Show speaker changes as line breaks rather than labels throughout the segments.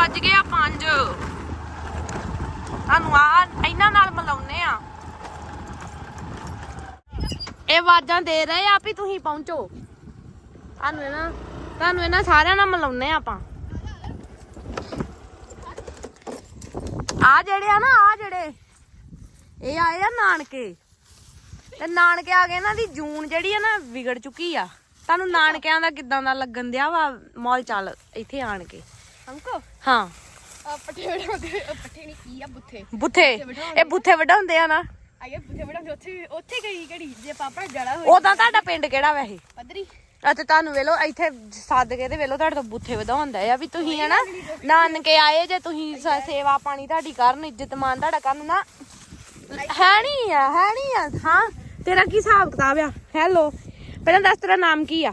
ਵੱਜ ਗਏ ਆ 5 ਤੁਹਾਨੂੰ ਆ ਇਹਨਾਂ ਨਾਲ ਮਿਲਾਉਨੇ ਆ। ਇਹ ਆਵਾਜ਼ਾਂ ਦੇ ਰਹੇ ਆ ਵੀ ਤੁਸੀਂ ਪਹੁੰਚੋ। ਤੁਹਾਨੂੰ ਇਹਨਾਂ ਤੁਹਾਨੂੰ ਇਹਨਾਂ ਸਾਰਿਆਂ ਨਾਲ ਮਿਲਾਉਨੇ ਆਪਾਂ। ਆ ਜਿਹੜੇ ਆ ਨਾ, ਆ ਜਿਹੜੇ। ਇਹ ਆਏ ਆ ਨਾਨਕੇ। ਤੇ ਨਾਨਕੇ ਆ ਗਏ ਇਹਨਾਂ ਦੀ ਜੂਨ ਜਿਹੜੀ ਆ ਨਾ ਵਿਗੜ ਚੁੱਕੀ ਆ। ਤੁਹਾਨੂੰ ਨਾਨਕਿਆਂ ਦਾ ਕਿਦਾਂ ਦਾ ਲੱਗਣ ਦਿਆ ਵਾ ਮੌਲ ਚੱਲ ਇੱਥੇ ਆਣ ਕੇ?
ਅੰਕੋ
ਹਾਂ।
ਆ ਪੱਠੇ ਵੜਾਉਂਦੇ ਆ ਪੱਠੇ ਨਹੀਂ ਕੀ ਆ
ਬੁੱਥੇ ਬੁੱਥੇ ਇਹ ਬੁੱਥੇ ਵਡਾਉਂਦੇ ਆ ਨਾ।
ਆਇਆ ਬੁੱਥੇ ਵੜਾਉਂਦੇ ਉੱਥੇ ਉੱਥੇ ਗਈ ਘੜੀ ਜੇ ਪਾਪੜਾ ਜੜਾ ਹੋਈ
ਉਦਾਂ ਤੁਹਾਡਾ ਪਿੰਡ ਕਿਹੜਾ ਵੈਸੇ?
ਪਦਰੀ
ਅਤੇ ਤੁਹਾਨੂੰ ਵੇਲੋ ਇੱਥੇ ਸੱਦ ਕੇ ਵੇਲੋ ਤੁਹਾਡੇ ਤੋਂ ਬੁੱਥੇ ਵਧਾਉਂਦਾ ਆ ਵੀ ਤੁਸੀਂ ਹਨਾ ਨਾਨਕੇ ਆਏ ਜੇ ਤੁਸੀਂ ਸੇਵਾ ਪਾਣੀ ਤੁਹਾਡੀ ਕਰਨ ਇੱਜ਼ਤ ਮਾਨ ਤੁਹਾਡਾ ਕਰਨ ਨਾ। ਹੈ ਨਹੀਂ ਆ ਹੈ ਨਹੀਂ ਆ। ਹਾਂ ਤੇਰਾ ਕੀ ਹਿਸਾਬ ਕਿਤਾਬ ਆ? ਹੈਲੋ ਪਹਿਲਾਂ ਦੱਸ ਤੇਰਾ ਨਾਮ ਕੀ ਆ?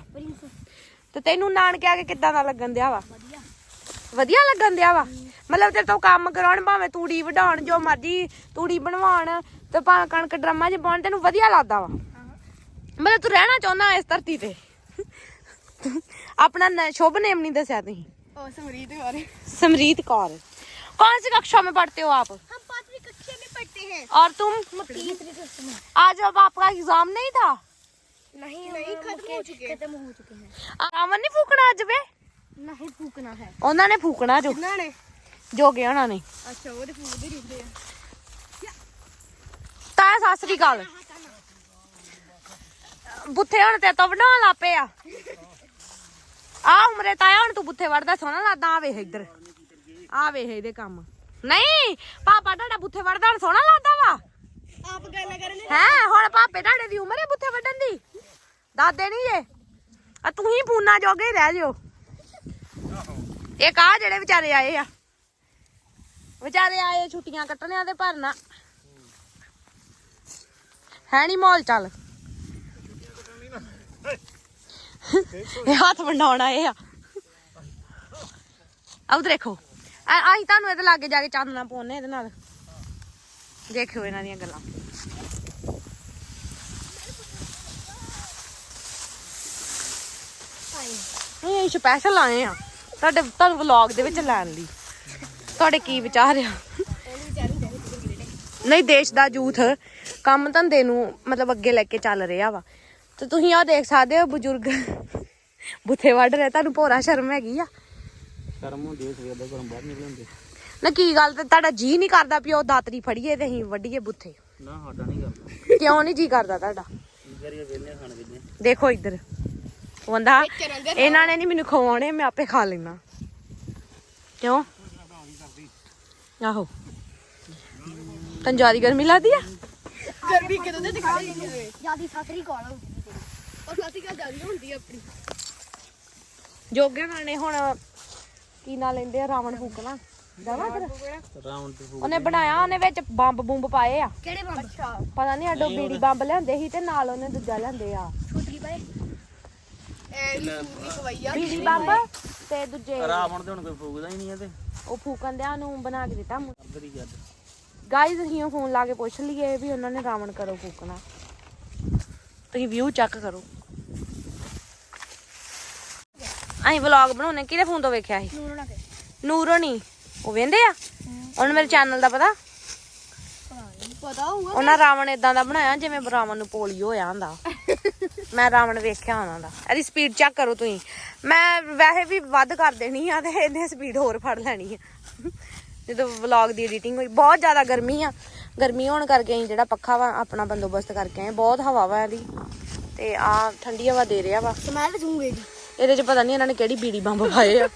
ਤੇ ਤੈਨੂੰ ਨਾਨਕੇ ਆ ਕੇ ਕਿੱਦਾਂ ਦਾ ਲੱਗਣ ਦਿਆ ਵਾ?
ਵਧੀਆ
ਵਧੀਆ ਲੱਗਣ ਦਿਆ ਵਾ ਮਤਲਬ ਤੇਰੇ ਤੋਂ ਕੰਮ ਕਰਾਉਣ ਭਾਵੇਂ ਤੂੜੀ ਵਢਾਉਣ ਜੋ ਮਰਜੀ ਤੂੜੀ ਬਣਵਾਉਣ ਤੇ ਭਾਵੇਂ ਕਣਕ ਡਰਮਾਂ 'ਚ ਪਾਉਣ ਤੈਨੂੰ ਵਧੀਆ ਲੱਗਦਾ ਵਾ ਮਤਲਬ ਤੂੰ ਰਹਿਣਾ ਚਾਹੁੰਦਾ ਇਸ ਧਰਤੀ ਤੇ अपना न- शुभ नेम नहीं दसिया तुम
ਉਹ ਸਮਰੀਤ ਬਾਰੇ
समरीत कौर कौन सी कक्षा में पढ़ते हो आप
हम पांचवी कक्षा में पढ़ते हैं
और तुम
तीसरी कक्षा में
आज अब आपका एग्जाम नहीं था
नहीं नहीं खत्म हो चुके खत्म हो चुके हैं
रावण नहीं फूकना अज वे
ਫੂਕਣਾ
ਉਹਨਾਂ ਨੇ ਫੂਕਣਾ ਜੋ।
ਇਹਨਾਂ ਨੇ?
ਜੋ ਗਿਆ ਉਹਨਾਂ ਨੇ।
ਅੱਛਾ ਉਹਦੇ ਫੂਕਦੇ ਰਹਿੰਦੇ ਆ।
ਤਾਇਆ ਸਤਿ ਸ੍ਰੀ ਅਕਾਲ। ਬੁੱਥੇ ਹੁਣ ਤੇ ਤਵ ਨਾ ਲਾਪੇ ਆ। ਆ ਉਮਰੇ ਤਾਇਆ ਹੁਣ ਤੂੰ ਬੁੱਥੇ ਵੜਦਾ ਸੋਹਣਾ ਲੱਗਦਾ। ਆ ਵੇਖ ਇੱਧਰ। ਆ ਵੇਖ ਇਹਦੇ ਕੰਮ। ਨਹੀਂ ਪਾਪਾ ਤੁਹਾਡਾ ਬੁੱਥੇ ਵੜਦਾ ਹੁਣ ਸੋਹਣਾ ਲੱਗਦਾ ਵਾ।
ਆਪ ਗੱਲ ਕਰਨ
ਹੈ ਹੁਣ ਪਾਪੇ ਤੁਹਾਡੇ ਦੀ ਉਮਰ ਬੁੱਥੇ ਵੱਢਣ ਦੀ? ਦਾਦੇ ਨਹੀਂ ਜੇ। ਆ ਤੂੰ ਹੀ ਪੂਨਾ ਜੋਗੇ ਰਹਿ ਜਿਓ। ਇੱਕ ਆ ਜਿਹੜੇ ਵਿਚਾਰੇ ਆਏ ਆ? ਵਿਚਾਰੇ ਆਏ ਛੁੱਟੀਆਂ ਕੱਟਣਿਆਂ ਤੇ ਭਰਨਾ। ਹੈ ਨਹੀਂ ਮੌਲ ਚੱਲ। ਇਹ ਹੱਥ ਵੰਡਾਉਣ ਆਏ ਆ। ਆਉ ਦੇਖੋ। ਆਹੀ ਤੁਹਾਨੂੰ ਇਹਦੇ ਲਾਗੇ ਜਾ ਕੇ ਚਾਨਣਾ ਪਾਉਣੇ ਇਹਦੇ ਨਾਲ। ਦੇਖਿਓ ਇਹਨਾਂ ਦੀਆਂ ਗੱਲਾਂ। ਇਹ ਸਪੈਸ਼ਲ ਆਏ ਆ। ਤੁਹਾਡੇ ਤੁਹਾਨੂੰ ਵਲੌਗ ਦੇ ਵਿੱਚ ਲੈਣ ਲਈ। ਤੁਹਾਡੇ ਕੀ ਵਿਚਾਰ ਆ? ਨਹੀਂ ਦੇਸ਼ ਦਾ ਯੂਥ ਕੰਮ ਧੰਦੇ ਨੂੰ ਮਤਲਬ ਅੱਗੇ ਲੈ ਕੇ ਚੱਲ ਰਿਹਾ ਵਾ। ਤੇ ਤੁਸੀਂ ਆ ਦੇਖ ਸਕਦੇ ਹੋ ਬਜ਼ੁਰਗ। ਬੁੱਥੇ ਵੱਢ ਰਹੇ ਤੁਹਾਨੂੰ ਭੋਰਾ ਸ਼ਰਮ ਹੈਗੀ ਆ?
ਸ਼ਰਮ ਹੁੰਦੀ ਹੈ ਸਵੇਰ ਦਾ ਘਰੋਂ ਬਾਹਰ ਨਿਕਲ ਹੁੰਦੇ
ਨਾ ਕੀ ਗੱਲ ਤੇ ਤੁਹਾਡਾ ਜੀ ਨਹੀਂ ਕਰਦਾ ਉਹ ਦਾਤਰੀ ਫੜੀਏ ਤੇ ਅਸੀਂ ਵੱਢੀਏ ਬੁੱਥੇ।
ਨਾ ਸਾਡਾ ਨਹੀਂ ਕਰਦਾ।
ਕਿਉਂ ਨਹੀਂ ਜੀ ਕਰਦਾ ਤੁਹਾਡਾ?
ਕੀ ਕਰੀਏ ਵੇਲੇ ਖਾਣ ਵੇਲੇ
ਦੇਖੋ ਇੱਧਰ। ਉਹ ਕਹਿੰਦਾ ਇਹਨਾਂ ਨੇ ਨਹੀਂ ਮੈਨੂੰ ਖਵਾਉਣੇ ਮੈਂ ਆਪੇ ਖਾ ਲੈਣਾ ਕਿਉਂ? ਆਹੋ। ਤੈਨੂੰ ਜ਼ਿਆਦਾ ਗਰਮੀ ਲੱਗਦੀ ਆ?
ਗਰਮੀ ਕਿਦੋਂ ਦੇ ਦਿਖਾਈ ਜਿਆਦੀ ਸਾਸਰੀ ਕਾਲ ਹੁੰਦੀ ਤੇਰੀ ਕਾਲ ਜਿਆਦੀ ਹੁੰਦੀ ਆ ਆਪਣੀ।
ਜੋਗੇ ਨਾਲ ਨੇ ਹੁਣ ਕੀ ਨਾਂ ਲੈਂਦੇ ਆ? ਰਾਵਣ ਫੂਕਣਾ ਜਾਵਾ
ਰਾਉਂਡ ਤੇ ਫੂਕ
ਉਹਨੇ ਬਣਾਇਆ ਉਹਨੇ ਵਿੱਚ ਬੰਬ ਬੁੰਬ ਪਾਏ ਆ।
ਕਿਹੜੇ ਬੰਬ?
ਪਤਾ ਨਹੀਂ ਅੱਡੋ ਬੀੜੀ ਬੰਬ ਲਿਆਂਦੇ ਸੀ ਤੇ ਨਾਲ ਉਹਨੇ ਦੂਜਾ ਲਿਆਂਦੇ ਆ।
ਛੁੱਟੀ ਪਏ?
ਬੰਬ ਤੇ ਦੂਜੇ
ਰਾਵਣ ਤੇ ਹੁਣ ਕੋਈ ਫੂਕਦਾ ਹੀ ਨਹੀਂ ਹੈ ਤੇ
ਉਹ ਫੂਕਣ ਦਿਆਂ ਨੂੰ ਬਣਾ ਕੇ ਦਿੱਤਾ
ਅੰਦਰ ਹੀ ਜੱਦ।
ਗਾਈਜ਼ ਅਸੀਂ ਉਹ ਫੋਨ ਲਾ ਕੇ ਪੁੱਛ ਲਈਏ ਵੀ ਉਹਨਾਂ ਨੇ ਰਾਵਣ ਕਰੋ ਫੂਕਣਾ। ਤੁਸੀਂ ਵਿਊ ਚੈੱਕ ਕਰੋ। ਅਸੀਂ ਵਲੌਗ ਬਣਾਉਣੇ ਕਿਹਦੇ ਫੋਨ ਤੋਂ ਵੇਖਿਆ ਸੀ?
ਨੂਰ ਨਾ ਕੇ
ਨੂਰੋ ਨਹੀਂ ਉਹ ਵੇਂਦੇ ਆ? ਉਹਨੂੰ ਮੇਰੇ ਚੈਨਲ ਦਾ ਪਤਾ?
ਪਤਾ ਹੋਊਗਾ।
ਉਹਨਾਂ ਰਾਵਣ ਇਦਾਂ ਦਾ ਬਣਾਇਆ ਜਿਵੇਂ ਰਾਵਣ ਨੂੰ ਪੋਲੀਓ ਹੋਇਆ ਹੁੰਦਾ। ਮੈਂ ਰਾਵਣ ਵੇਖਿਆ ਉਹਨਾਂ ਦਾ। ਇਹਦੀ ਸਪੀਡ ਚੈੱਕ ਕਰੋ ਤੁਸੀਂ। ਮੈਂ ਵੈਸੇ ਵੀ ਵੱਧ ਕਰ ਦੇਣੀ ਆ ਤੇ ਇਹਨੇ ਸਪੀਡ ਹੋਰ ਫੜ ਲੈਣੀ ਆ। ਜਦੋਂ ਵਲੌਗ ਦੀ ਐਡੀਟਿੰਗ ਹੋਈ ਬਹੁਤ ਜ਼ਿਆਦਾ ਗਰਮੀ ਆ। ਗਰਮੀ ਹੋਣ ਕਰਕੇ ਅਸੀਂ ਜਿਹੜਾ ਪੱਖਾ ਵਾ ਆਪਣਾ ਬੰਦੋਬਸਤ ਕਰਕੇ ਆਏ। ਬਹੁਤ ਹਵਾ ਵਾ ਇਹਦੀ। ਤੇ ਆ ਠੰਡੀ ਹਵਾ ਦੇ ਰਿਹਾ ਵਾ।
ਸਮੈਲ ਜੂਗੇ ਜੀ।
ਇਹਦੇ ਚ ਪਤਾ ਨਹੀਂ ਇਹਨਾਂ ਨੇ ਕਿਹੜੀ ਬੀੜੀ ਬੰਬ ਪਾਏ ਆ।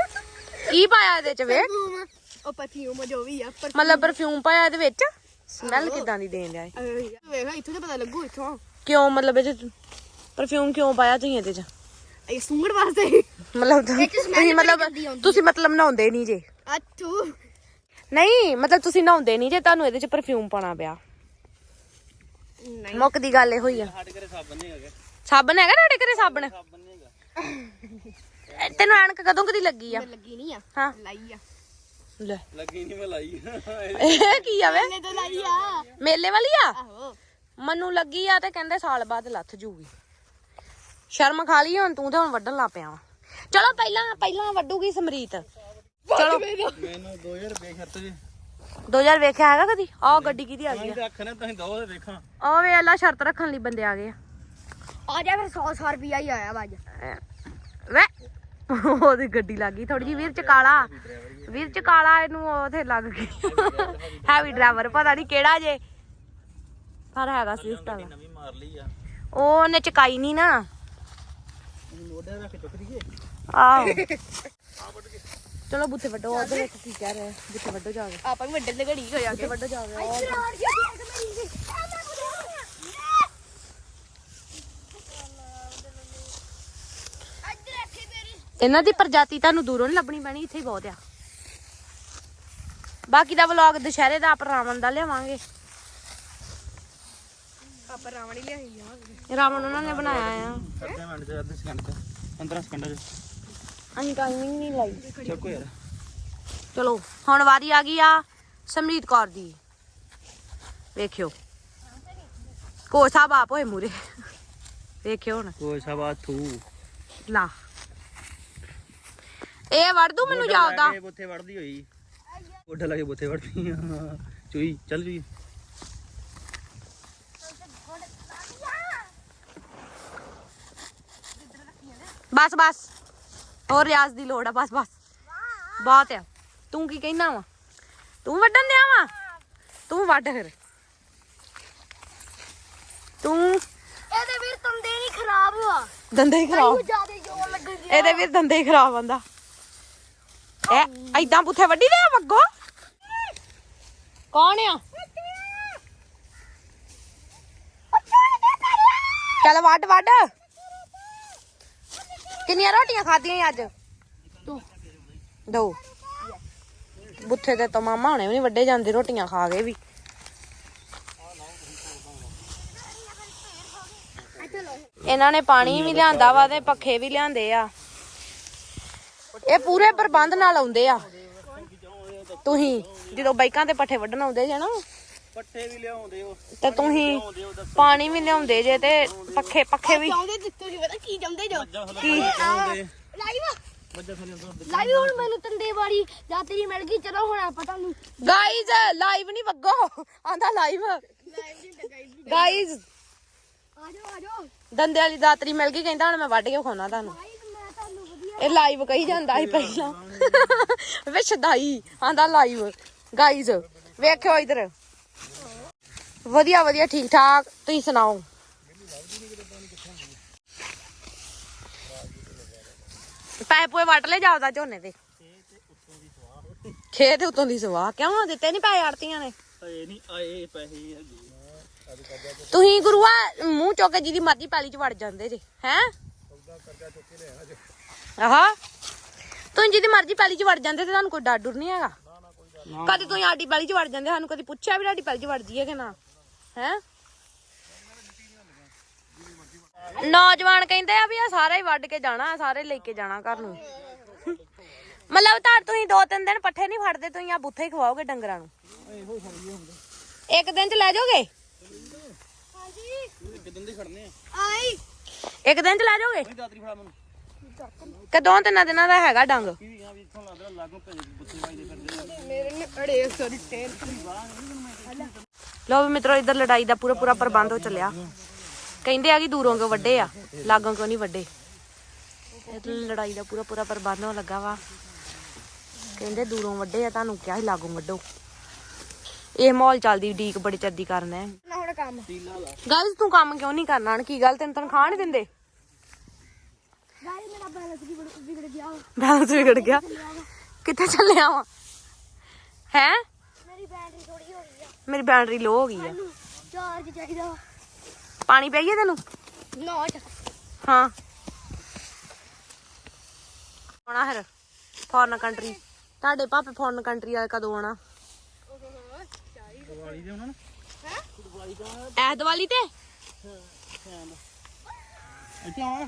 ਕੀ ਪਾਇਆ ਇਹਦੇ ਚ ਵੇ?
ਉਹ ਪਰਫਿਊਮ ਜੋ ਵੀ ਆ। ਪਰ
ਮਤਲਬ ਪਰਫਿਊਮ ਪਾਇਆ ਇਹਦੇ ਵਿੱਚ? ਸਮੈਲ ਕਿਦਾਂ ਦੀ ਦੇਣ ਦਿਆ
ਵੇਖ ਇੱਥੋਂ ਤੇ ਪਤਾ ਲੱਗੂ ਇੱਥੋਂ।
ਕਿਉਂ? ਮਤਲਬ ਇਹ ਚ ਪਰਫਿਊਮ ਕਿਉਂ ਪਾਇਆ ਤੁਸੀਂ ਇਹਦੇ ਚ?
ਇਹ ਸੁੰਗੜ ਵਾਸਤੇ।
ਮਤਲਬ ਤੁ-
ਇਹ 'ਚ smell
ਤੁਸੀਂ
ਬੜੀ
ਮਤਲਬ
ਗੰਦੀ ਆਉਂਦੀ।
ਤੁਸੀਂ ਮਤਲਬ ਨਹਾਉਂਦੇ ਨਹੀਂ ਜੇ।
ਅੱਛੂ।
ਨਹੀਂ ਮਤਲਬ ਤੁਸੀਂ ਨਹਾਉਂਦੇ ਨਹੀਂ ਜੇ ਤੁਹਾਨੂੰ ਇਹਦੇ ਚ ਪਰਫਿਊਮ ਪਾਉਣਾ ਪਿਆ।
ਨਹੀਂ।
ਮੁੱਕ ਦੀ ਗੱਲ ਇਹੋ ਹੀ ਆ।
ਸਾਡੇ ਘਰੇ ਸਾਬਣ ਨਹੀਂ ਹੈਗਾ।
ਸਾਬਣ ਹੈਗਾ ਤੁਹਾਡੇ ਘਰੇ ਸਾਬਣ?
ਸਾਬਣ ਨਹੀਂ ਹੈਗਾ।
ਇਹ ਤੈਨੂੰ ਐਨਕ ਕਦੋਂ ਕਦੀ ਲੱਗੀ ਆ?
ਲੱਗੀ ਨਹੀਂ ਆ।
ਹਾਂ।
ਲਾਈ ਆ।
ਲੈ।
ਲੱਗੀ ਨਹੀਂ ਮੈਂ ਲਾਈ।
ਇਹ ਕੀ ਆ ਵੇ?
ਮੈਂ ਤਾਂ ਲਾਈ ਆ।
ਮੇਲੇ ਵਾਲੀ ਆ?
ਆਹੋ।
ਮਨੂੰ ਲੱਗੀ ਆ ਤੇ ਕਹਿੰਦੇ ਸਾਲ ਬਾਅਦ ਲੱਥ ਜੂਗੀ। ਸ਼ਰਮ ਖਾ ਲਈ ਹੁਣ ਤੂੰ ਤੇ ਹੁਣ ਵੱਢਣ ਲੱਗ ਪਿਆ ਵਾ। ਚਲੋ ਪਹਿਲਾਂ ਪਹਿਲਾਂ ਵੱਢੂਗੀ ਸਮਰੀਤ। ਚਲੋ।
ਮੈਨੂੰ 2000 ਰੁਪਏ ਖਰਚ ਜੀ
2000 ਵੇਖਿਆ ਹੈਗਾ ਕਦੀ? ਆਹ ਗੱਡੀ ਕਿਹਦੀ ਆ ਗਈ
ਤਾਂ ਰੱਖਣੇ ਤੁਸੀਂ ਦੋ ਤੇ ਵੇਖਾਂ
ਆ ਵੇ ਅੱਲਾ ਸ਼ਰਤ ਰੱਖਣ ਲਈ ਬੰਦੇ ਆ ਗਏ ਆ।
ਆ ਜਾ ਫਿਰ 100 100 ਰੁਪਿਆ ਹੀ ਆਇਆ ਅੱਜ।
ਵੇ ਉਹਦੀ ਗੱਡੀ ਲੱਗ ਗਈ ਥੋੜੀ ਜਿਹੀ ਵੀਰ ਚ ਕਾਲਾ ਵੀਰ ਚ ਕਾਲਾ ਇਹਨੂੰ ਉਥੇ ਲੱਗ ਗਈ। ਹੈਵੀ ਡਰਾਈਵਰ ਪਤਾ ਨਹੀਂ ਕਿਹੜਾ ਜੇ। ਪਰ ਹੈਗਾ ਸਵਿਫਟ ਵਾਲਾ
ਨਵੀਂ ਮਾਰ ਲਈ ਆ।
ਉਹ ਉਹਨੇ ਚਕਾਈ ਨਹੀਂ ਨਾ।
ਮੋਢੇ ਰੱਖ ਚੁੱਕ ਦਈਏ।
ਆਹੋ। ਚਲੋ ਬੁੱਥੇ ਵੱਡੋ ਉਹਦੇ ਵਿੱਚ ਕੀ ਕਹਿ ਰਹੇ ਬੁੱਥੇ ਵੱਡੋ ਜਾ ਕੇ
ਆਪਾਂ ਵੀ ਵੱਡੇ ਤੇ ਘੜੀ ਹੋ ਜਾ
ਬੁੱਥੇ ਵੱਡੋ ਜਾ ਕੇ ਇਹਨਾਂ ਦੀ ਪ੍ਰਜਾਤੀ ਤੁਹਾਨੂੰ ਦੂਰੋਂ ਨਹੀਂ ਲੱਭਣੀ ਪੈਣੀ ਇੱਥੇ ਹੀ ਬਹੁਤ ਆ। ਬਾਕੀ ਦਾ ਵਲੌਗ ਦੁਸ਼ਹਿਰੇ ਦਾ ਆਪਾਂ ਰਾਵਣ ਦਾ ਲਿਆਵਾਂਗੇ।
ਆਪਾਂ ਰਾਵਣ ਹੀ ਲਿਆਈ ਜਾਵਾਂਗੇ।
ਰਾਵਣ ਉਹਨਾਂ ਨੇ ਬਣਾਇਆ ਆ।
ਅੱਧੇ ਮਿੰਟ ਚ ਅੱਧੇ ਸਕਿੰਟ ਚ। 15 ਸਕਿੰਟਾਂ ਚ।
ਅਸੀਂ ਟਾਈਮਿੰਗ ਨਹੀਂ ਲਾਈ।
ਚੱਕੋ ਯਾਰ।
ਚਲੋ ਹੁਣ ਵਾਰੀ ਆ ਗਈ ਆ ਸਮਰੀਤ ਕੌਰ ਦੀ। ਵੇਖਿਓ। ਕੋ ਸਾਹਿਬ ਆਪ ਹੋਏ ਮੂਰੇ ਵੇਖਿਓ ਹੁਣ।
ਕੋਈ ਸਵਾ ਥੂ
ਲਾ। ਇਹ ਵੜ ਦੂ ਮੈਨੂੰ ਜਾਪਦਾ।
ਬੁੱਥੇ ਵੜਦੀ ਹੋਈ। ਗੋਡਾ ਲਾ ਕੇ ਬੁੱਥੇ ਵੜਦੀ ਆ। ਚੁਈ ਚੱਲ ਜੀ
ਬਸ ਬਸ। ਹੋਰ ਰਿਆਜ਼ ਦੀ ਲੋੜ ਆ ਬਸ ਬਸ। ਬਹੁਤ ਆ। ਤੂੰ ਕੀ ਕਹਿਣਾ ਵਾ? ਤੂੰ ਵੱਢਣ ਦਿਆ ਵਾ? ਤੂੰ ਵੱਢ ਫਿਰ। ਤੂੰ
ਇਹਦੇ ਵੀਰ ਤੰਦੇ ਨਹੀਂ ਖਰਾਬ ਹੋਆ।
ਦੰਦੇ ਹੀ ਖਰਾਬ।
ਜ਼ਿਆਦਾ ਜੋਰ ਲੱਗਣ ਦੀ
ਇਹਦੇ ਵੀ ਦੰਦੇ ਹੀ ਖਰਾਬ ਆਂਦਾ। ਇਹ ਐਦਾਂ ਪੁੱਠੇ ਵੱਡੀ ਦੇ ਮੱਗੋ। ਕੌਣ ਆ? ਚੱਲ ਵੱਡ ਵੱਡ। ਕਿੰਨੀਆਂ ਰੋਟੀਆਂ ਖਾਧੀਆਂ ਅੱਜ?
ਦੋ।
ਦੋ। ਬੁੱਥੇ ਤੇ ਤਾਂ ਮਾਮਾ ਹੁਣੇ ਵੀ ਨਹੀਂ ਵੱਡੇ ਜਾਂਦੇ ਰੋਟੀਆਂ ਖਾ ਗਏ ਵੀ। ਇਹਨਾਂ ਨੇ ਪਾਣੀ ਵੀ ਲਿਆਂਦਾ ਵਾ ਤੇ ਪੱਖੇ ਵੀ ਲਿਆਂਦੇ ਆ। ਇਹ ਪੂਰੇ ਪ੍ਰਬੰਧ ਨਾਲ ਆਉਂਦੇ ਆ। ਤੁਸੀਂ ਜਦੋਂ ਬਾਈਕਾਂ ਤੇ ਪੱਠੇ ਵੱਢਣ ਆਉਂਦੇ ਜੇ ਨਾ
ਪੱਠੇ ਵੀ ਲਿਆਉਂਦੇ
ਤੇ ਤੁਸੀਂ ਪਾਣੀ ਵੀ ਲਿਆਉਂਦੇ ਜੇ ਤੇ ਪੱਖੇ ਪੱਖੇ ਵੀ
ਚਾਹੁੰਦੇ ਦਿੱਤੋ ਸੀ ਪਤਾ ਕੀ ਚਾਹੁੰਦੇ ਜੋ?
ਕੀ?
ਲਾਈਵ ਲਾਈਵ ਹੁਣ ਮੈਨੂੰ ਤੰਦੇ ਵਾਲੀ ਜਾਂ ਤੇਰੀ ਮਿਲ ਗਈ ਚਲੋ ਹੁਣ ਆਪਾਂ ਤੁਹਾਨੂੰ
ਗਾਈਜ਼ ਲਾਈਵ ਨਹੀਂ ਵੱਗੋ। ਆਂਦਾ ਲਾਈਵ ਦੰਦੇ ਵਾਲੀ ਦਾਤਰੀ ਮਿਲ ਗਈ ਕਹਿੰਦਾ ਹੁਣ ਮੈਂ ਵੱਢ ਕੇ ਖਾਣਾ ਤੁਹਾਨੂੰ। ਇਹ ਲਾਈਵ ਕਹੀ ਜਾਂਦਾ ਸੀ ਪਹਿਲਾਂ। ਵੇ ਸ਼ਦਾਈ ਆਂਦਾ ਲਾਈਵ ਗਾਈਜ਼ ਵੇਖਿਓ ਇਧਰ। ਵਧੀਆ ਵਧੀਆ ਠੀਕ ਠਾਕ। ਤੁਸੀਂ ਸੁਣਾਓ? ਪੈਪੋਏ ਵੱਟ ਲੈ ਜਾਵਦਾ ਝੋਨੇ ਤੇ। ਖੇਤ ਉਤੋਂ ਦੀ ਸਵਾਹ। ਕਿਉਂ ਦਿੱਤੇ ਨਹੀਂ ਪੈਸੇ ਆੜਤੀਆਂ ਨੇ?
ਆਏ ਨਹੀਂ ਆਏ ਪੈਸੇ
ਤੁਸੀਂ ਗੁਰੂਆ ਮੂੰਹ ਚੁੱਕ ਕੇ ਜਿਹਦੀ ਮਰਜ਼ੀ ਪੈਲੀ ਚ ਵੜ ਜਾਂਦੇ ਜੇ ਹੈ? ਆਹਾ। ਤੁਸੀਂ ਜਿਹਦੀ ਮਰਜ਼ੀ ਪੈਲੀ ਚ ਵੜ ਜਾਂਦੇ ਤੇ ਤੁਹਾਨੂੰ ਕੋਈ ਡਰ ਡੁਰ ਨਹੀਂ ਹੈਗਾ ਕਦੇ ਤੁਸੀਂ ਸਾਡੀ ਪੈਲੀ ਚ ਵੜ ਜਾਂਦੇ ਸਾਨੂੰ ਕਦੀ ਪੁੱਛਿਆ ਵੀ ਸਾਡੀ ਪੈਲੀ ਚ ਵੜ ਜੀਏ ਕਿ ਨਾ? ਹੈ? ਨੌਜਵਾਨ ਕਹਿੰਦੇ ਆ ਵੀ ਆ ਸਾਰਾ ਹੀ ਵੱਢ ਕੇ ਜਾਣਾ ਸਾਰੇ ਲੈ ਕੇ ਜਾਣਾ ਘਰ ਨੂੰ। ਮਤਲਬ ਤਾਂ ਤੁਸੀਂ ਦੋ ਤਿੰਨ ਦਿਨ ਪੱਠੇ ਨਹੀਂ ਫੜਦੇ, ਤੁਸੀਂ ਆ ਬੁੱਥੇ ਹੀ ਖਵਾਓਗੇ ਡੰਗਰਾਂ ਨੂੰ। ਇੱਕ ਦਿਨ ਚ ਲੈ ਜਾਓਗੇ?
ਕਿਦਾਂ ਦੇ ਖੜਨੇ ਆ
ਆਈ
ਇੱਕ ਦਿਨ ਚ ਲੈ ਜਾਓਗੇ?
ਨਹੀਂ ਦਾਤਰੀ ਫੜਾ ਮੈਨੂੰ
ਕਿ ਦੋ ਦਿਨਾਂ ਦਾ ਹੈਗਾ ਡੰਗ?
ਮੇਰੇ ਨੇ ਅੜੇ ਸੌਰੀ ਟੇਲ।
ਲੋ ਵੀ ਮਿੱਤਰੋ ਇਧਰ ਲੜਾਈ ਦਾ ਪੂਰਾ ਪੂਰਾ ਪ੍ਰਬੰਧ ਹੋ ਚੱਲਿਆ। ਕਹਿੰਦੇ ਆ ਕਿ ਦੂਰੋਂ ਕਿਉਂ ਵੱਡੇ ਆ? ਲਾਗੋਂ ਕਿਉਂ ਨਹੀਂ ਵੱਡੇ? ਇਧਰ ਲੜਾਈ ਦਾ ਪੂਰਾ ਪੂਰਾ ਪ੍ਰਬੰਧ ਹੋਣ ਲੱਗਾ ਵਾ। ਕਹਿੰਦੇ ਦੂਰੋਂ ਵੱਡੇ ਆ ਤੁਹਾਨੂੰ ਕਿਹਾ ਸੀ ਲਾਗੋਂ ਵੱਡੋ। ਇਹ ਮਾਹੌਲ ਚੱਲਦੀ ਡੀਕ ਬੜੀ ਚੱਦੀ ਕਰਨਾ ਹੈ
ਹੁਣ ਕੰਮ।
ਗਾਇਸ ਤੂੰ ਕੰਮ ਕਿਉਂ ਨਹੀਂ ਕਰਨਾ? ਹਣ ਕੀ ਗੱਲ ਤੈਨੂੰ ਤਨਖਾਹ ਨਹੀਂ ਦਿੰਦੇ?
ਗਾਇਸ ਮੇਰਾ ਬੈਲੈਂਸ ਵੀ ਵਿਗੜ ਗਿਆ।
ਬੈਲੈਂਸ ਵਿਗੜ ਗਿਆ। ਕਿੱਥੇ ਚੱਲਿਆ ਵਾ? ਹੈ
ਮੇਰੀ ਬੈਟਰੀ ਥੋੜੀ ਹੋ ਗਈ ਆ
ਮੇਰੀ ਬੈਟਰੀ ਲੋ ਹੋ ਗਈ ਆ।
ਚਾਰਜ ਚਾਹੀਦਾ।
ਪਾਣੀ ਪਈਏ ਤੈਨੂੰ?
ਨੋਟ
ਹਾਂ। ਆਉਣਾ ਫਿਰ ਫੋਰਨ ਕੰਟਰੀ ਤੁਹਾਡੇ ਪਾਪੇ ਫੋਰਨ ਕੰਟਰੀ ਵਾਲੇ ਕਦੋਂ ਆਉਣਾ?
ਵਾਲੀ ਦੇ ਉਹਨਾਂ ਨੇ
ਐ ਦੀਵਾਲੀ ਤੇ?
ਇੱਥੇ ਆਵਾਂ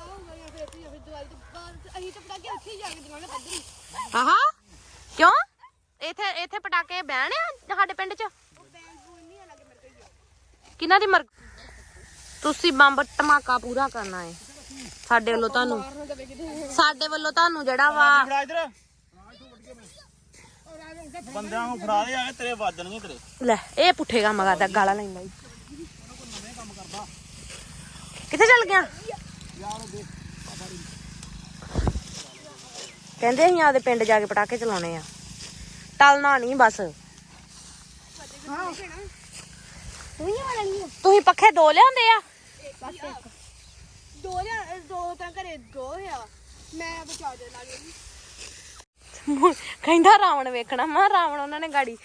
ਆਉਂਗਾ ਫਿਰ ਫਿਰ ਦਵਾਈ ਤੋਂ ਬਾਅਦ ਅਸੀਂ ਤਾਂ ਪਟਾਕੇ ਉੱਥੇ ਹੀ ਜਾ ਕੇ ਦੁਕਾਨਾਂ ਪੱਧਰੀ
ਆਹਾ? ਕਿਉਂ? ਇੱਥੇ ਇੱਥੇ ਪਟਾਕੇ ਬਹਿਣ ਆ ਸਾਡੇ ਪਿੰਡ 'ਚ? ਕਿਹਨਾਂ ਦੀ ਮਰ ਤੁਸੀਂ ਬੰਬ ਧਮਾਕਾ ਪੂਰਾ ਕਰਨਾ ਹੈ ਸਾਡੇ ਵੱਲੋਂ ਤੁਹਾਨੂੰ ਸਾਡੇ ਵੱਲੋਂ ਤੁਹਾਨੂੰ ਜਿਹੜਾ ਵਾ
ਫੜਾ ਇਧਰ। ਬੰਦਿਆਂ ਨੂੰ ਫੜਾ ਦੇ ਆ ਕੇ ਤੇਰੇ ਵੱਜਣਗੇ ਤੇਰੇ
ਲੈ ਇਹ ਪੁੱਠੇ ਕੰਮ ਕਰਦਾ ਗਾਲਾਂ ਲੈਂਦਾ। ਕਿੱਥੇ ਚੱਲ ਗਿਆ? ਕਹਿੰਦੇ ਅਸੀਂ ਆਪਦੇ ਪਿੰਡ ਜਾ ਕੇ ਪਟਾਕੇ ਚਲਾਉਣੇ ਆ। ਟਲਣਾ ਨਹੀਂ ਬਸ।
ਵਾਲਾ ਨਹੀਂ
ਤੁਸੀਂ ਪੱਖੇ ਦੋ ਲਿਆਂਦੇ ਆ?
ਬਸ ਇੱਕ। ਦੋ ਜਾਂ ਦੋ ਤਾਂ ਘਰੇ ਦੋ ਆ। ਮੈਂ ਬਚਾ ਦੇ ਨਾਲ
ਕਹਿੰਦਾ ਰਾਵਣ ਵੇਖਣਾ ਮੈਂ ਰਾਵਣ ਉਹਨਾਂ ਨੇ ਗਾੜੀ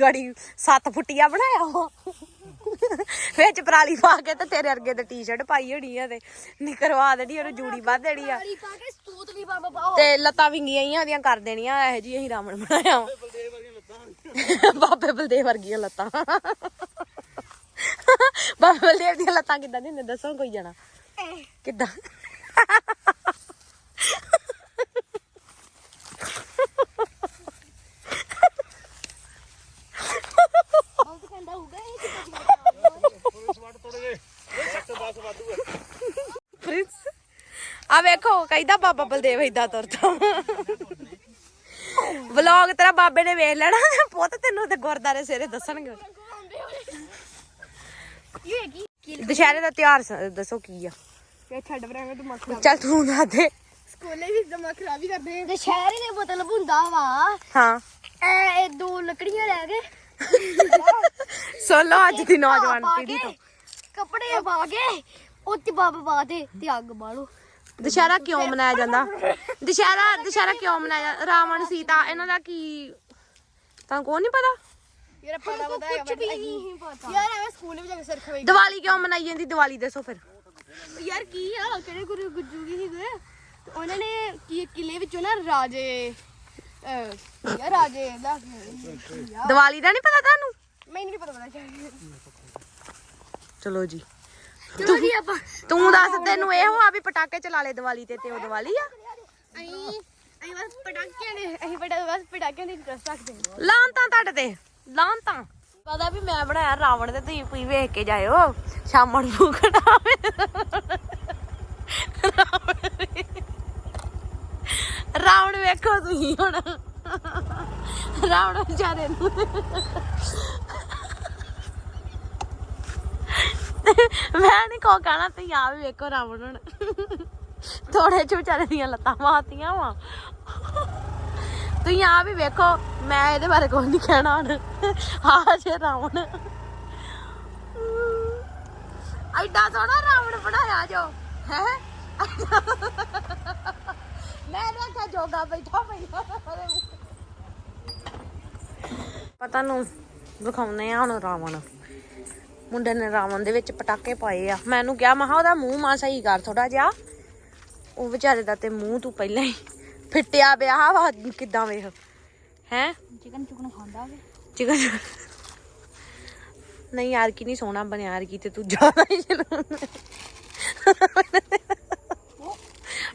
ਗਾੜੀ ਸੱਤ ਫੁੱਟੀਆ ਬਣਾਇਆ ਵਾ ਵਿੱਚ ਪਰਾਲੀ ਪਾ ਕੇ ਤੇ ਤੇਰੇ ਅਰਗੇ ਤੇ ਟੀ-ਸ਼ਰਟ ਪਾਈ ਹੋਣੀ ਆ ਤੇ ਨਿਕਰਵਾ ਦੇਣੀ ਉਹਨੂੰ ਜੂੜੀ ਬੰਨ ਦੇਣੀ ਆ। ਤੇ ਲੱਤਾਂ ਵਿੰਗੀਆਂ ਹੀ ਉਹਦੀਆਂ ਕਰ ਦੇਣੀਆਂ ਇਹੋ ਜੀ ਅਸੀਂ ਰਾਵਣ ਬਣਾਇਆ ਬਾਬੇ ਬਲਦੇਵ ਵਰਗੀਆਂ ਲੱਤਾਂ। ਬਾਬੇ ਬਲਦੇਵ ਦੀਆਂ ਲੱਤਾਂ ਕਿੱਦਾਂ ਦੀਆਂ ਹੁੰਦੀਆਂ ਦੱਸੋ ਕੋਈ ਜਣਾ। ਕਿੱਦਾਂ?
ਕਿੱਦਾਂ
ਪ੍ਰਿੰਸ ਆ ਵੇਖੋ, ਕਹਿੰਦਾ ਬਾਬਾ ਬਲਦੇਵ ਇਦਾਂ ਤੁਰਦਾ। ਵਲੌਗ ਤੇਰਾ ਬਾਬੇ ਨੇ ਵੇਖ ਲੈਣਾ ਪੁੱਤ ਤੈਨੂੰ ਤੇ ਗੁਰਦਾਰੇ ਸਵੇਰੇ ਦੱਸਣਗੇ।
ਕੀ
ਦੁਸ਼ਹਿਰੇ ਦਾ ਤਿਉਹਾਰ ਸ- ਦੱਸੋ ਕੀ ਆ?
ਇਹ ਛੱਡ ਬਰਾਂਗੇ ਤੂੰ ਮੱਖਣਾ
ਚੱਲ ਤੂੰ ਦੱਸ ਦੇ।
ਸਕੂਲੇ ਵੀ ਦਿਮਾਗ ਖਰਾਬ ਹੀ ਕਰਦੇ ਤੇ ਸ਼ਹਿਰੀ ਦੇ ਬੋਤਲ ਹੁੰਦਾ ਵਾ
ਹਾਂ।
ਐ ਇਹ ਦੋ ਲੱਕੜੀਆਂ ਲੈ ਕੇ
ਸੁਣ ਲਓ ਅੱਜ ਦੀ ਨੌਜਵਾਨ
ਪਾ
ਪੀੜ੍ਹੀ
ਕੇ,
ਤੋਂ।
ਕੱਪੜੇ ਪਾ ਕੇ ਉੱਤੇ ਬੱਬ ਪਾ ਦੇ ਤੇ ਅੱਗ ਬਾਲੋ।
ਦੁਸ਼ਹਿਰਾ ਕਿਉਂ ਮਨਾਇਆ ਜਾਂਦਾ? ਦੁਸ਼ਹਿਰਾ ਦੁਸ਼ਹਿਰਾ ਕਿਉਂ ਮਨਾਇਆ ਜਾਂਦਾ? ਰਾਵਣ ਸੀਤਾ ਇਹਨਾਂ ਦਾ ਕੀ? ਤਾਂ ਕੋਈ ਨਹੀਂ ਪਤਾ?
ਯਾਰ ਪਤਾ ਪਤਾ ਹੈ ਕੁਝ ਵੀ ਨਹੀਂ ਪਤਾ। ਯਾਰ ਐਵੇਂ ਸਕੂਲ ਵਿੱਚ ਜਾ ਕੇ ਸਿਰ ਖਵੇ
ਦੀਵਾਲੀ ਕਿਉਂ ਮਨਾਈ ਜਾਂਦੀ? ਦੀਵਾਲੀ ਦੱਸੋ ਫਿਰ।
ਯਾਰ ਕੀ ਆ? ਕਿਹੜੇ ਗੁਰੂ ਗੁੱਜੂਗੀ ਸੀਗੇ? ਤੇ ਉਹਨਾਂ ਨੇ ਕੀ ਕਿਲੇ ਵਿੱਚੋਂ ਨਾ ਰਾਜੇ ਅਹ ਯਾਰ ਰਾਜੇ ਦਾ
ਦੀਵਾਲੀ ਦਾ ਨਹੀਂ ਪਤਾ ਤੁਹਾਨੂੰ?
ਮੈਨੂੰ ਨਹੀਂ ਪਤਾ
ਚਲੋ ਜੀ।
ਚਲੋ ਜੀ ਆਪਾਂ
ਤੂੰ ਦੱਸ ਤੈਨੂੰ ਇਹੋ ਆ ਵੀ ਪਟਾਕੇ ਚਲਾ ਲੈ ਦੀਵਾਲੀ ਤੇ ਤੇ ਉਹ ਦੀਵਾਲੀ ਆ?
ਅਸੀਂ ਅਸੀਂ ਬਸ ਪਟਾਕਿਆਂ ਦੇ ਅਸੀਂ ਬਸ ਪਟਾਕਿਆਂ ਦੀ ਇੰਟਰਸਟ ਰੱਖਦੇ ਹਾਂ।
ਲਾਂ ਤਾਂ ਤੁਹਾਡੇ ਤੇ ਲਾਂ ਤਾਂ ਪਤਾ ਵੀ ਮੈਂ ਬਣਾਇਆ ਰਾਵਣ ਤੇ ਤੁਸੀਂ ਪਈ ਵੇਖ ਕੇ ਜਾਇਓ ਸ਼ਾਮਾਂ ਨੂੰ ਫੂਕਣਾ ਰਾਵਣ ਵੇਖੋ ਤੁਸੀਂ ਹੁਣ। ਰਾਵਣ ਵਿਚਾਰੇ ਨੂੰ। ਮੈਂ ਨਹੀਂ ਕੋ ਕਹਿਣਾ, ਤੁਸੀਂ ਆ ਵੀ ਵੇਖੋ ਰਾਵਣ ਹੁਣ ਥੋੜੇ ਚ ਵਿਚਾਰੇ ਦੀਆਂ ਲੱਤਾਂ ਮਾਰਤੀਆਂ ਵਾ। ਤੁਸੀਂ ਆ ਵੀ ਵੇਖੋ, ਮੈਂ ਇਹਦੇ ਬਾਰੇ ਕੋਈ ਨਹੀਂ ਕਹਿਣਾ ਹੁਣ। ਆ ਜੇ ਰਾਵਣ। ਐਡਾ ਸੋਹਣਾ ਰਾਵਣ ਬਣਾਇਆ ਜੋ, ਹੈ? ਮੈਂ ਦੇਖਿਆ ਜੋਗਾ ਬੈਠਾ ਪਹਿਲਾਂ ਪਤਾ ਨੂੰ ਵਿਖਾਉਨੇ ਆ ਹੁਣ ਰਾਵਣ। ਮੁੰਡੇ ਨੇ ਰਾਵਣ ਦੇ ਵਿੱਚ ਪਟਾਕੇ ਪਾਏ ਆ। ਮੈਨੂੰ ਕਿਹਾ ਮਹਾ ਉਹਦਾ ਮੂੰਹ ਮਾ ਸਹੀ ਕਰ ਥੋੜਾ ਜਿਹਾ। ਉਹ ਵਿਚਾਰੇ ਦਾ ਤੇ ਮੂੰਹ ਤੂੰ ਪਹਿਲਾਂ ਹੀ ਫਿੱਟਿਆ ਪਿਆ ਵਾ ਕਿਦਾਂ ਵੇਖ। ਹੈ?
ਚਿਕਨ ਚੁਕਨ ਖਾਂਦਾ ਵੇ।
ਚਿਕਨ ਨਹੀਂ ਯਾਰ ਕੀ ਨਹੀਂ ਸੋਹਣਾ ਬਣਿਆ ਯਾਰ ਕੀ ਤੇ ਤੂੰ ਜ਼ਿਆਦਾ ਹੀ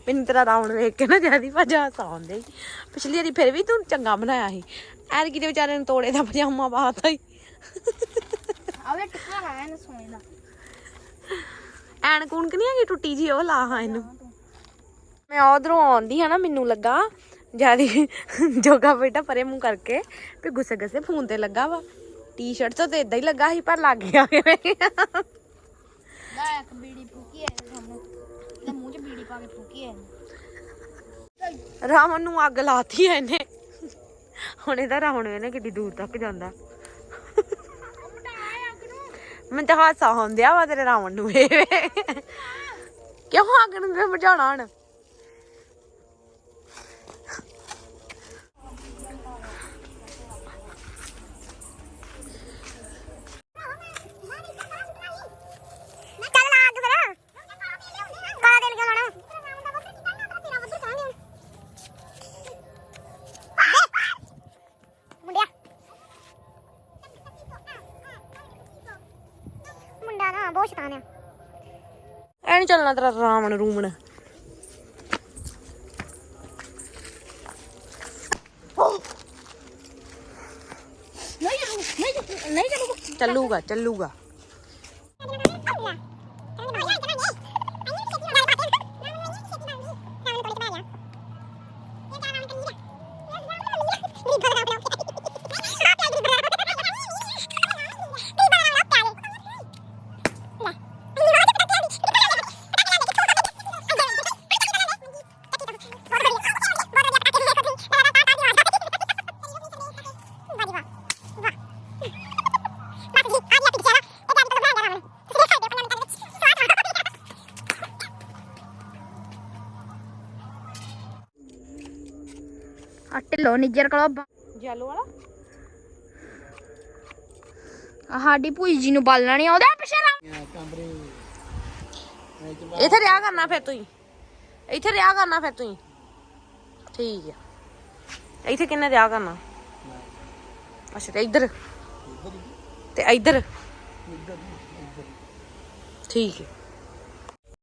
ਮੈਨੂੰ ਤੇਰਾ ਰਾਉਣ ਵੇਖ ਕੇ ਨਾ ਜਿਆਦੀ ਭਜਾ ਆਉਂਦੇ ਪਿਛਲੀ ਵਾਰੀ ਫਿਰ ਵੀ ਤੂੰ ਚੰਗਾ ਬਣਾਇਆ ਸੀ। ਐਰ ਕੀ ਦੇ ਵਿਚਾਰੇ ਨੂੰ ਤੋੜੇ ਦਾ ਪਜਾਮਾ ਪਾਤਾ ਹੀ
ਟਿੱਕਾ ਸੋਨੇ ਦਾ।
ਐਨ ਕੂਣਕ ਨਹੀਂ ਹੈਗੀ ਟੁੱਟੀ ਜੀ ਉਹ ਲਾ ਹਾਂ ਇਹਨੂੰ। ਮੈਂ ਉਧਰੋਂ ਆਉਂਦੀ ਹਾਂ ਨਾ ਮੈਨੂੰ ਲੱਗਾ ਜਿਆਦੀ ਜੋਗਾ ਬੇਟਾ ਪਰੇ ਮੂੰਹ ਕਰਕੇ ਵੀ ਗੁੱਸੇ ਗੁੱਸੇ ਫੋਨ ਤੇ ਲੱਗਾ ਵਾ। ਟੀ-ਸ਼ਰਟ ਤੋਂ ਤੇ ਇਦਾਂ ਹੀ ਲੱਗਾ ਸੀ ਪਰ ਲੱਗ ਗਿਆ ਕਿਵੇਂ?
ਇੱਕ ਬੀੜੀ ਫੂਕੀ ਹੈ ਸਾਹਮਣੇ। ਤੇ ਮੂੰਹ 'ਚ ਬੀੜੀ ਪਾ ਕੇ ਫੂਕੀ ਹੈ
ਰਾਵਣ ਨੂੰ ਅੱਗ ਲਾਤੀ ਐ ਇਹਨੇ। ਹੁਣ ਇਹਦਾ ਰਾਵਣ ਵੇਨੇ ਕਿੱਡੀ ਦੂਰ ਤੱਕ ਜਾਂਦਾ। ਮੈਨੂੰ ਤਾਂ ਹਾਸਾ ਹੁੰਦਿਆ ਵਾ ਤੇਰੇ ਰਾਵਣ ਨੂੰ ਵੇ ਵੇ ਕਿਉਂ ਅੱਗ ਨੂੰ ਕਿਉਂ ਬੁਝਾਉਣਾ ਹੁਣ
ਚੱਲ ਲਾ ਅੱਗ ਫਿਰ ਕਾਲਾ ਦਿਨ ਕਿਉਂ ਲਾਣਾ ਮੁੰਡਿਆ ਮੁੰਡਾ ਨਾ ਬਹੁਤ ਸ਼ੈਤਾਨ ਆ
ਐ ਨੀ ਚੱਲਣਾ ਤੇਰਾ ਰਾਵਣ ਰੂਮਣ
ਆ ਢਿੱਲੋ ਨਿੱਜਰ ਕੋਲ
ਜੈਲੋ ਵਾਲਾ?
ਸਾਡੀ ਭੂਈ ਜੀ ਨੂੰ ਬਾਲਣਾ ਨਹੀਂ ਆਉਂਦਾ ਪਿੱਛੇ ਰਾ
ਇੱਥੇ ਰਿਆ ਕਰਨਾ ਫਿਰ ਤੁਸੀਂ ਇੱਥੇ ਰਿਆ ਕਰਨਾ ਫਿਰ ਤੁਸੀਂ ਠੀਕ ਆ। ਇੱਥੇ ਕਿੰਨੇ ਰਿਆ ਕਰਨਾ? ਅੱਛਾ ਤੇ ਇੱਧਰ। ਤੇ ਇੱਧਰ। ਠੀਕ ਹੈ